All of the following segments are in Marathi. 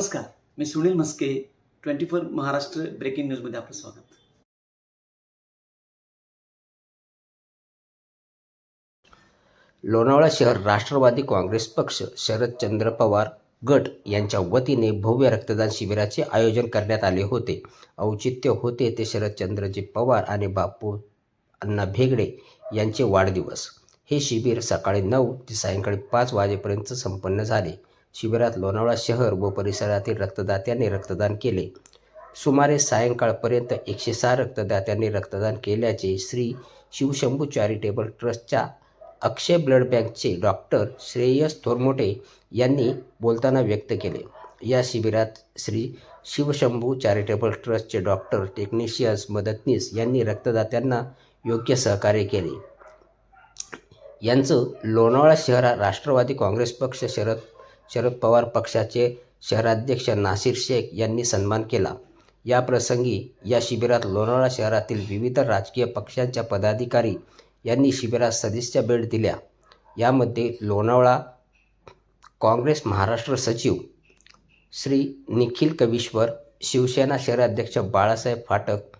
नमस्कार मी Sunil Maske twenty four Maharashtra breaking न्यूजमध्ये आपलं स्वागत. लोणावळा शहर राष्ट्रवादी काँग्रेस पक्ष शरदचंद्र पवार गट यांच्या वतीने भव्य रक्तदान शिबिराचे आयोजन करण्यात आले होते. औचित्य होते ते शरदचंद्रजी पवार आणि बापू अण्णा भेगडे यांचे वाढदिवस. हे शिबिर सकाळी नऊ ते सायंकाळी पाच वाजेपर्यंत संपन्न झाले. शिबिरात लोणावळा शहर व परिसरातील रक्तदात्यांनी रक्तदान केले. सुमारे सायंकाळपर्यंत एकशे सहा रक्तदात्यांनी रक्तदान केल्याचे श्री शिवशंभू चॅरिटेबल ट्रस्टच्या अक्षय ब्लड बँकचे डॉक्टर श्रेयस थोरमोटे यांनी बोलताना व्यक्त केले. या शिबिरात श्री शिवशंभू चॅरिटेबल ट्रस्टचे डॉक्टर टेक्निशियन्स मदतनीस यांनी रक्तदात्यांना योग्य सहकार्य केले. यांचं लोणावळा शहरात राष्ट्रवादी काँग्रेस पक्ष शरद शरद पवार पक्षाचे शहराध्यक्ष नासिर शेख यांनी सन्मान केला. या प्रसंगी या शिबिरात लोणावळा शहरातील विविध राजकीय पक्षांच्या पदाधिकारी यांनी शिबिरात सदस्या भेट दिल्या. यामध्ये लोणावळा काँग्रेस महाराष्ट्र सचिव श्री निखिल कविश्वर शिवसेना शहराध्यक्ष बाळासाहेब फाटक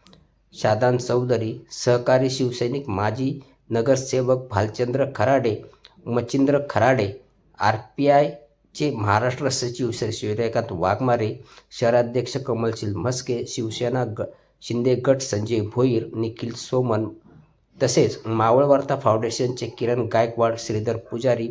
शादान चौधरी सहकारी शिवसैनिक माजी नगरसेवक Bhalchandra Kharade Machhindra Kharade R P I चे महाराष्ट्र सचिव श्री सूर्यकांत वाघमारे शहराध्यक्ष कमलशील म्हस्के शिवसेना ग शिंदे गट संजय भोईर निखिल सोमन तसेच मावळवार्ता फाउंडेशनचे किरण गायकवाड श्रीधर पुजारी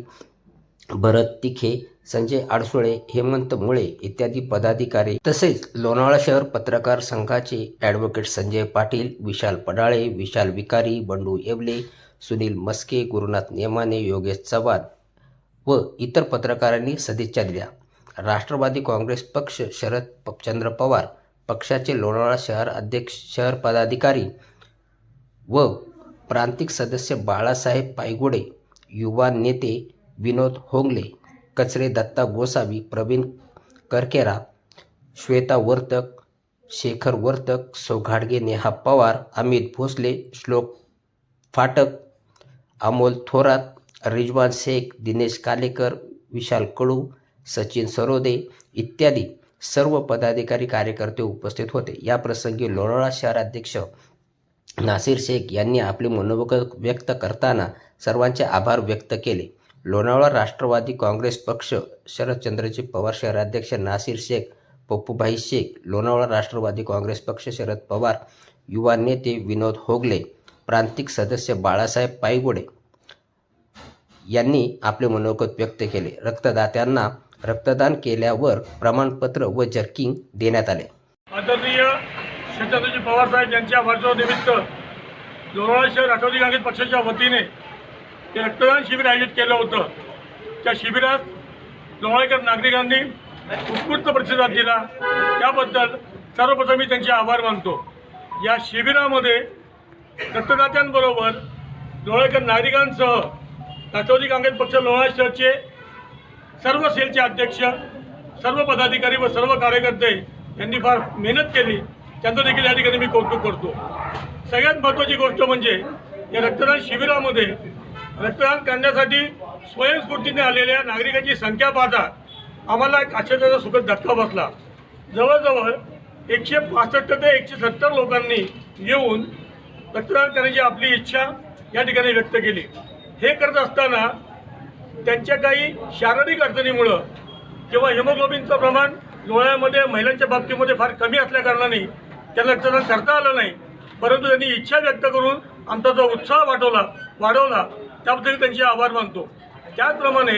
भरत तिखे संजय आडसुळे हेमंत मुळे इत्यादी पदाधिकारी तसेच लोणावळा शहर पत्रकार संघाचे ॲडव्होकेट संजय पाटील विशाल पडाळे विशाल विकारी बंडू येवले सुनील मस्के गुरुनाथ नेमाने योगेश चव्हाण व इतर पत्रकारांनी सदिच्छा दिल्या. राष्ट्रवादी काँग्रेस पक्ष शरद प- चंद्र पवार पक्षाचे लोणावळा शहर अध्यक्ष शहर पदाधिकारी व प्रांतिक सदस्य बाळासाहेब पायगुडे युवा नेते विनोद होंगले कचरे दत्ता गोसावी प्रवीण करकेरा श्वेता वर्तक शेखर वर्तक सौघाडगे नेहा पवार अमित भोसले श्लोक फाटक अमोल थोरात रिजवान शेख दिनेश कालेकर विशाल कडू सचिन सरोदे इत्यादी सर्व पदाधिकारी कार्यकर्ते उपस्थित होते. या प्रसंगी लोणावळा शहराध्यक्ष नासिर शेख यांनी आपले मनोगत व्यक्त करताना सर्वांचे आभार व्यक्त केले. लोणावळा राष्ट्रवादी काँग्रेस पक्ष शरदचंद्रजी पवार शहराध्यक्ष नासिर शेख पप्पूभाई शेख लोणावळा राष्ट्रवादी काँग्रेस पक्ष शरद पवार युवा नेते विनोद होगले प्रांतिक सदस्य बाळासाहेब पायगुडे यांनी आपले मनोगत व्यक्त केले. रक्तदात्यांना रक्तदान केल्यावर प्रमाणपत्र व जर्किंग देण्यात आले. आदरणीय शरदचंद्रजी पवारसाहेब यांच्या वाढदिवसानिमित्त लोणावळा शहर राष्ट्रवादी काँग्रेस पक्षाच्या वतीने ते रक्तदान शिबिर आयोजित केलं होतं. त्या शिबिरात लोणाळेकर नागरिकांनी उत्स्फूर्त प्रतिसाद दिला. त्याबद्दल सर्वप्रथम मी त्यांचे आभार मानतो. या शिबिरामध्ये रक्तदात्यांबरोबर लोणाळेकर नागरिकांसह राष्ट्रवादी काँग्रेस पक्ष लोणावळा शहरचे सर्व सेलचे अध्यक्ष सर्व पदाधिकारी व सर्व कार्यकर्ते यांनी फार मेहनत केली. त्यांचं देखील या ठिकाणी मी कौतुक करतो. सगळ्यात महत्त्वाची गोष्ट म्हणजे या रक्तदान शिबिरामध्ये रक्तदान करण्यासाठी स्वयंस्फूर्तीने आलेल्या नागरिकांची संख्या पाहता आम्हाला एक आश्चर्याचा सुखद धक्का बसला. जवळजवळ एकशे पासष्ट ते एकशे सत्तर लोकांनी येऊन रक्तदान करण्याची आपली इच्छा या ठिकाणी व्यक्त केली. हे करत असताना त्यांच्या काही शारीरिक अडचणीमुळं किंवा हिमोग्लोबिनचं प्रमाण डोळ्यामध्ये महिलांच्या बाबतीमध्ये फार कमी असल्याकारणाने त्यांना रक्तदान करता आलं नाही. परंतु त्यांनी इच्छा व्यक्त करून आमचा जो उत्साह वाढवला वाढवला त्याबद्दल त्यांचे आभार मानतो. त्याचप्रमाणे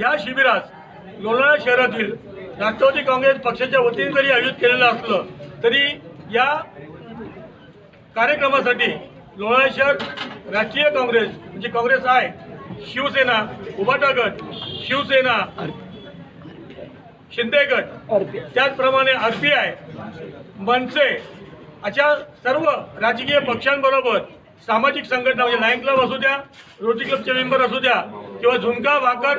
या शिबिरात लोणाळा शहरातील राष्ट्रवादी काँग्रेस पक्षाच्या वतीने जरी आयोजित केलेलं असलं तरी या कार्यक्रमासाठी लोणाळा शहर राष्ट्रीय काँग्रेस म्हणजे काँग्रेस आहे. शिवसेना उभाटा गट शिवसेना शिंदे गट. त्याचप्रमाणे आर पी आय मनसे अशा सर्व राजकीय पक्षांबरोबर सामाजिक संघटना म्हणजे लायन क्लब असू द्या रोटरी क्लबचे मेंबर असू द्या किंवा झुणका भाकर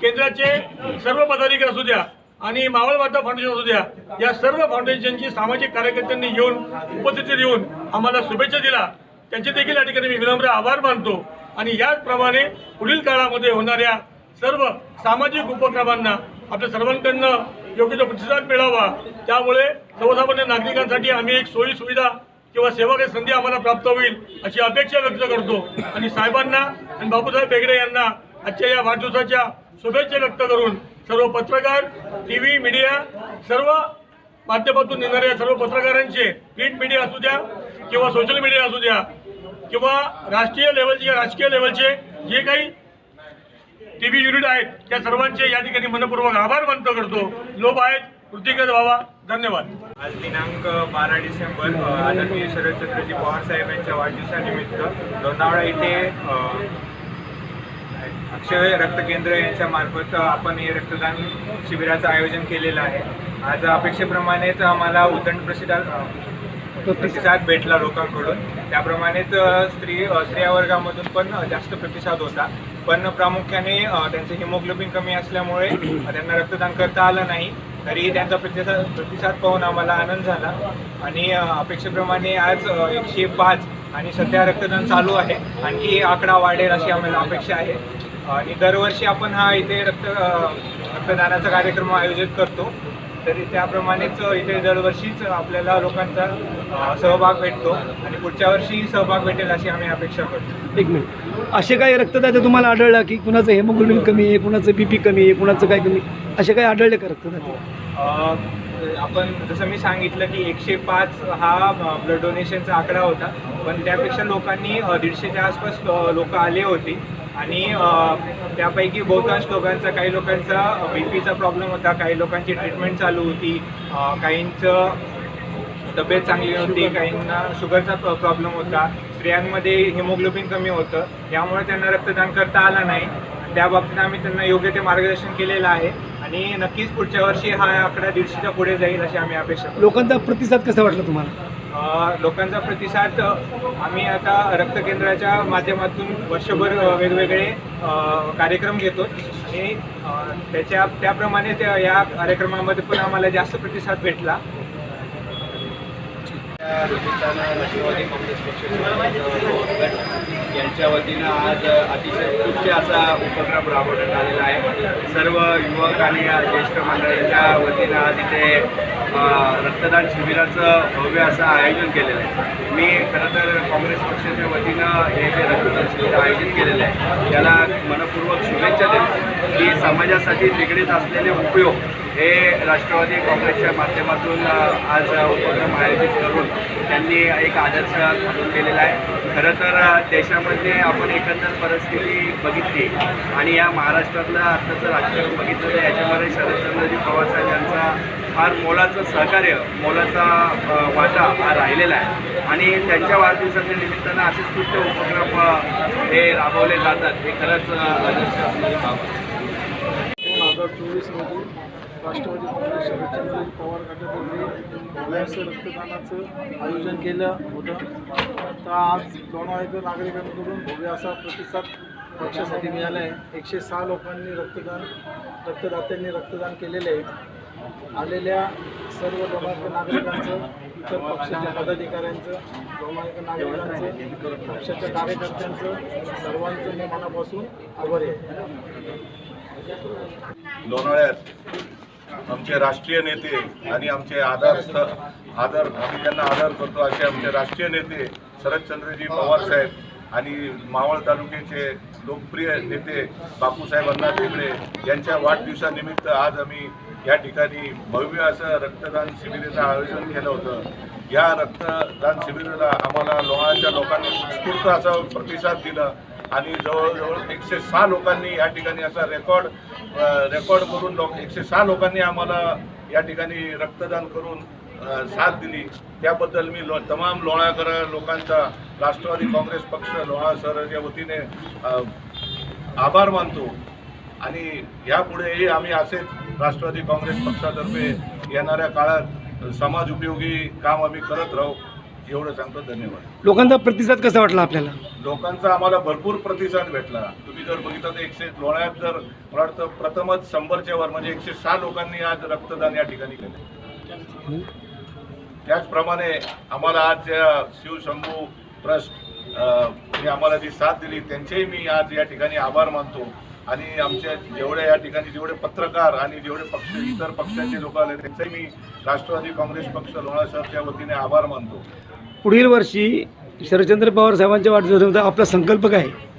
केंद्राचे सर्व पदाधिकारी असू द्या आणि मावळ वार्ता फाउंडेशन असू द्या या सर्व फाउंडेशनची सामाजिक कार्यकर्त्यांनी येऊन उपस्थिती देऊन आम्हाला शुभेच्छा दिला त्यांचे देखील या ठिकाणी मी विनम्र आभार मानतो. आणि याचप्रमाणे पुढील काळामध्ये होणाऱ्या सर्व सामाजिक उपक्रमांना आपल्या सर्वांकडनं योग्य तो प्रतिसाद मिळावा. त्यामुळे सर्वसामान्य नागरिकांसाठी आम्ही एक सोयी सुविधा किंवा सेवा काही संधी आम्हाला प्राप्त होईल अशी अपेक्षा व्यक्त करतो. आणि साहेबांना आणि बापूसाहेब बेगडे यांना आजच्या या वाढदिवसाच्या शुभेच्छा व्यक्त करून सर्व पत्रकार टी व्ही मीडिया सर्व माध्यमातून निघणाऱ्या सर्व पत्रकारांचे प्रिंट मीडिया असू द्या किंवा सोशल मीडिया असू द्या किंवा राष्ट्रीय लेवलचे किंवा राजकीय लेवलचे जे काही टी व्ही युनिट आहेत त्या सर्वांचे या ठिकाणी मनपूर्वक आभार व्यक्त करतो. लोभ आहेत. कृतीगत व्हावा धन्यवाद. आज दिनांक बारा डिसेंबर आदरणीय शरदचंद्रजी पवार साहेब यांच्या वाढदिवसानिमित्त लोणावळा इथे अक्षय रक्त केंद्र यांच्या मार्फत आपण हे रक्तदान शिबिराचं आयोजन केलेलं आहे. आज अपेक्षेप्रमाणेच आम्हाला उदंड प्रसिद्ध प्रतिसाद भेटला लोकांकडून. त्याप्रमाणेच स्त्री स्त्रिया वर्गामधून पण जास्त प्रतिसाद होता. पण प्रामुख्याने त्यांचं हिमोग्लोबिन कमी असल्यामुळे त्यांना रक्तदान करता आलं नाही. तरी त्यांचा प्रतिसाद प्रतिसाद पाहून आम्हाला आनंद झाला. आणि अपेक्षेप्रमाणे आज एकशे पाच आणि सध्या रक्तदान चालू आहे. आणखी आकडा वाढेल अशी आम्हाला अपेक्षा आहे. आणि दरवर्षी आपण हा इथे रक्त रक्तदानाचा कार्यक्रम आयोजित करतो. तरी त्याप्रमाणेच इथे दरवर्षीच आपल्याला लोकांचा सहभाग भेटतो आणि पुढच्या वर्षी सहभाग भेटेल अशी आम्ही अपेक्षा करतो. एक मिनिट. असे काही रक्तदाते तुम्हाला आढळला की कुणाचं हेमोग्लोबिन कमी आहे कुणाचं बी पी कमी आहे कुणाचं काय कमी असे काही आढळले का रक्तदाते? आपण जसं मी सांगितलं की एकशे पाच हा ब्लड डोनेशनचा आकडा होता पण त्यापेक्षा लोकांनी दीडशेच्या आसपास लोक आले होते. आणि त्यापैकी बहुतांश लोकांचा काही लोकांचा बी पीचा प्रॉब्लेम होता काही लोकांची ट्रीटमेंट चालू होती काहींचं तब्येत चांगली नव्हती काहींना शुगरचा प्रॉब्लेम होता. स्त्रियांमध्ये हिमोग्लोबिन कमी होतं. त्यामुळे त्यांना रक्तदान करता आलं नाही. त्या बाबतीत आम्ही त्यांना योग्य ते मार्गदर्शन केलेलं आहे. आणि नक्कीच पुढच्या वर्षी हा आकडा दीडशेच्या पुढे जाईल अशी आम्ही अपेक्षा लोकांचा प्रतिसाद कसा वाटला तुम्हाला? लोकांचा प्रतिसाद आम्ही आता रक्त केंद्राच्या माध्यमातून वर्षभर वेगवेगळे कार्यक्रम घेतो. आणि त्याच्या त्याप्रमाणे त्या या कार्यक्रमामध्ये पण आम्हाला जास्त प्रतिसाद भेटला. राष्ट्रवादी काँग्रेस यांच्या वतीनं आज अतिशय उच्च असा उपक्रम राबवण्यात आलेला आहे. सर्व युवक आणि ज्येष्ठ मंडळींच्या वतीनं आज इथे रक्तदान शिबिराचं भव्य असं आयोजन केलेलं आहे. मी खरं तर काँग्रेस पक्षाच्या वतीनं हे जे रक्तदान शिबिर आयोजित केलेलं आहे त्याला मनपूर्वक शुभेच्छा देतो. की समाजासाठी निगडीत असलेले उपयोग हे राष्ट्रवादी काँग्रेसच्या माध्यमातून आज उपक्रम आयोजित करून त्यांनी एक आदर्श घालून केलेला आहे. खरं तर देशामध्ये आपण एकंदर परिस्थिती बघितली आणि या महाराष्ट्रातलं आत्ताचं राजकारण बघितलं तर याच्यामध्ये शरदचंद्रजी पवार साहेब यांचा फार मोलाचं सहकार्य मोलाचा वाटा हा राहिलेला आहे. आणि त्यांच्या वाढदिवसाच्या निमित्तानं असेच कृत्य उपक्रम हे राबवले जातात. हे खरंच आदर्श बाब दोन हजार चोवीसमध्ये राष्ट्रवादी काँग्रेस शरदचंद्र पवार गटातर्फे भव्याचं रक्तदानाचं आयोजन केलं होतं. तर आज लोणावळ्यातील नागरिकांकडून भव्य असा प्रतिसाद पक्षासाठी मिळाला आहे. एकशे सहा लोकांनी रक्तदान रक्तदात्यांनी रक्तदान केलेले आहे. आलेल्या सर्व लोणावळ्यातील नागरिकांचं इतर पक्षाच्या पदाधिकाऱ्यांचं लोणावळ्यातील नागरिकांचं पक्षाच्या कार्यकर्त्यांचं सर्वांचं मी मनापासून आभारी आहे. लोणावळ्यात आमचे राष्ट्रीय नेते आणि आमचे आधार आदर आम्ही त्यांना आदर करतो असे आमचे राष्ट्रीय नेते शरदचंद्रजी पवार साहेब आणि मावळ तालुक्याचे लोकप्रिय नेते बापूसाहेब अण्णा बेगडे यांच्या वाढदिवसानिमित्त आज आम्ही या ठिकाणी भव्य असं रक्तदान शिबिराचं आयोजन केलं होतं. या रक्तदान शिबिराला आम्हाला लोहाच्या लोकांनी उत्स्फूर्त असा प्रतिसाद दिला आणि जवळजवळ एकशे सहा लोकांनी या ठिकाणी असा रेकॉर्ड रेकॉर्ड करून लोक एकशे सहा लोकांनी आम्हाला या ठिकाणी रक्तदान करून साथ दिली. त्याबद्दल मी लो तमाम लोणाकर लोकांचा राष्ट्रवादी काँग्रेस पक्ष लोहा शहराच्या वतीने आभार मानतो. आणि यापुढेही आम्ही असेच राष्ट्रवादी काँग्रेस पक्षातर्फे येणाऱ्या काळात समाज उपयोगी काम आम्ही करत राहू एवढं सांगतो धन्यवाद. लोकांचा प्रतिसाद कसा वाटला आपल्याला? लोकांचा आम्हाला भरपूर प्रतिसाद भेटला. तुम्ही जर बघितलं तर एकशे लोणाळ्यात जर मला वाटतं प्रथमच शंभरच्या वर म्हणजे एकशे सहा लोकांनी आज रक्तदान या ठिकाणी केले. त्याचप्रमाणे आम्हाला आज ज्या शिवशंभू ट्रस्ट आम्हाला जी साथ दिली त्यांचेही मी आज या ठिकाणी आभार मानतो. आणि आमच्या जेवढे या ठिकाणी जेवढे पत्रकार आणि जेवढे पक्ष इतर पक्षाचे लोक आले त्यांचाही मी राष्ट्रवादी काँग्रेस पक्ष लोणार शहरच्या वतीने आभार मानतो. पुढील वर्षी शरदचंद्र पवार साहेबांच्या वाढदिवसामध्ये आपला संकल्प काय? आहे?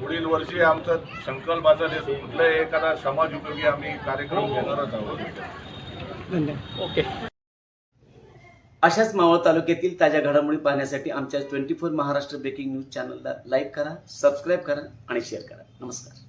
पुढील वर्षी आमचा संकल्पाचा जे कुठलाही एखादा समाज उपयोगी आम्ही कार्यक्रम घेणारच आहोत. धन्यवाद. अशाच मावळ तालुक्यातील ताज्या घडामोडी पाहण्यासाठी आमच्या twenty four Maharashtra breaking news चॅनलला लाईक करा सबस्क्राईब करा आणि शेअर करा. नमस्कार.